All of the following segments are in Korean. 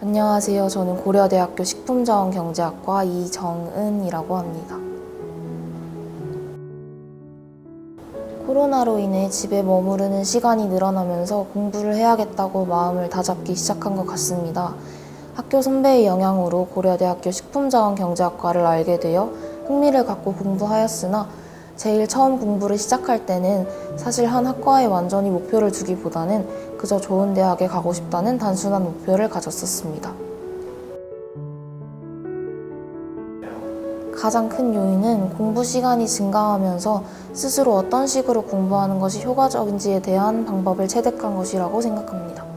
안녕하세요. 저는 고려대학교 식품자원 경제학과 이정은이라고 합니다. 코로나로 인해 집에 머무르는 시간이 늘어나면서 공부를 해야겠다고 마음을 다잡기 시작한 것 같습니다. 학교 선배의 영향으로 고려대학교 식품자원 경제학과를 알게 되어 흥미를 갖고 공부하였으나 제일 처음 공부를 시작할 때는 사실 한 학과에 완전히 목표를 두기보다는 그저 좋은 대학에 가고 싶다는 단순한 목표를 가졌었습니다. 가장 큰 요인은 공부 시간이 증가하면서 스스로 어떤 식으로 공부하는 것이 효과적인지에 대한 방법을 체득한 것이라고 생각합니다.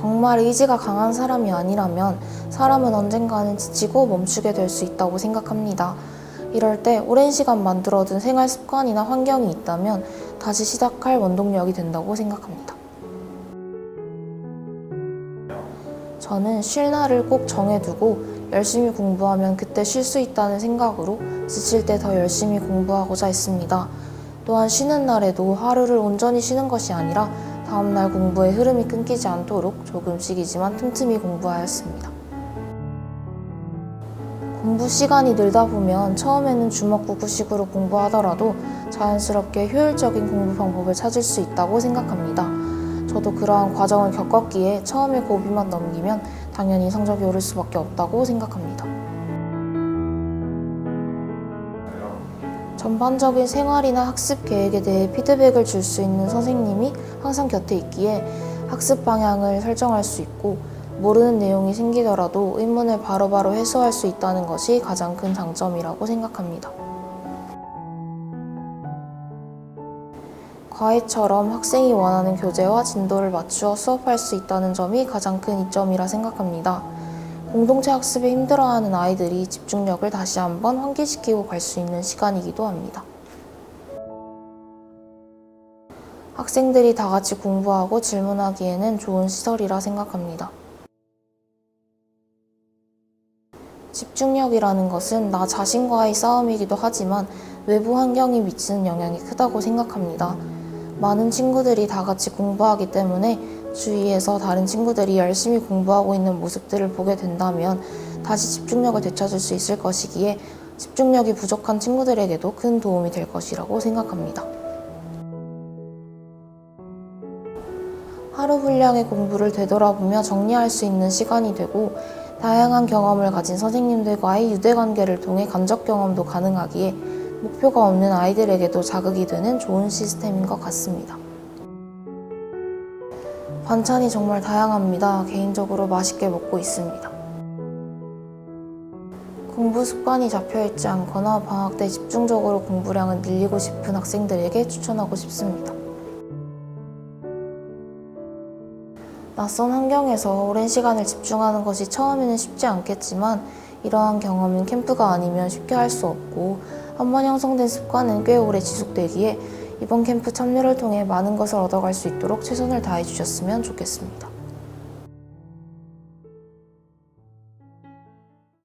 정말 의지가 강한 사람이 아니라면 사람은 언젠가는 지치고 멈추게 될 수 있다고 생각합니다. 이럴 때 오랜 시간 만들어둔 생활 습관이나 환경이 있다면 다시 시작할 원동력이 된다고 생각합니다. 저는 쉴 날을 꼭 정해두고 열심히 공부하면 그때 쉴 수 있다는 생각으로 지칠 때 더 열심히 공부하고자 했습니다. 또한 쉬는 날에도 하루를 온전히 쉬는 것이 아니라 다음날 공부의 흐름이 끊기지 않도록 조금씩이지만 틈틈이 공부하였습니다. 공부 시간이 늘다 보면 처음에는 주먹구구식으로 공부하더라도 자연스럽게 효율적인 공부 방법을 찾을 수 있다고 생각합니다. 저도 그러한 과정을 겪었기에 처음에 고비만 넘기면 당연히 성적이 오를 수밖에 없다고 생각합니다. 전반적인 생활이나 학습 계획에 대해 피드백을 줄 수 있는 선생님이 항상 곁에 있기에 학습 방향을 설정할 수 있고 모르는 내용이 생기더라도 의문을 바로바로 해소할 수 있다는 것이 가장 큰 장점이라고 생각합니다. 과외처럼 학생이 원하는 교재와 진도를 맞추어 수업할 수 있다는 점이 가장 큰 이점이라 생각합니다. 공동체 학습에 힘들어하는 아이들이 집중력을 다시 한번 환기시키고 갈 수 있는 시간이기도 합니다. 학생들이 다 같이 공부하고 질문하기에는 좋은 시설이라 생각합니다. 집중력이라는 것은 나 자신과의 싸움이기도 하지만 외부 환경이 미치는 영향이 크다고 생각합니다. 많은 친구들이 다 같이 공부하기 때문에 주위에서 다른 친구들이 열심히 공부하고 있는 모습들을 보게 된다면 다시 집중력을 되찾을 수 있을 것이기에 집중력이 부족한 친구들에게도 큰 도움이 될 것이라고 생각합니다. 하루 분량의 공부를 되돌아보며 정리할 수 있는 시간이 되고 다양한 경험을 가진 선생님들과의 유대 관계를 통해 간접 경험도 가능하기에 목표가 없는 아이들에게도 자극이 되는 좋은 시스템인 것 같습니다. 반찬이 정말 다양합니다. 개인적으로 맛있게 먹고 있습니다. 공부 습관이 잡혀있지 않거나 방학 때 집중적으로 공부량을 늘리고 싶은 학생들에게 추천하고 싶습니다. 낯선 환경에서 오랜 시간을 집중하는 것이 처음에는 쉽지 않겠지만 이러한 경험은 캠프가 아니면 쉽게 할 수 없고 한 번 형성된 습관은 꽤 오래 지속되기에 이번 캠프 참여를 통해 많은 것을 얻어갈 수 있도록 최선을 다해 주셨으면 좋겠습니다.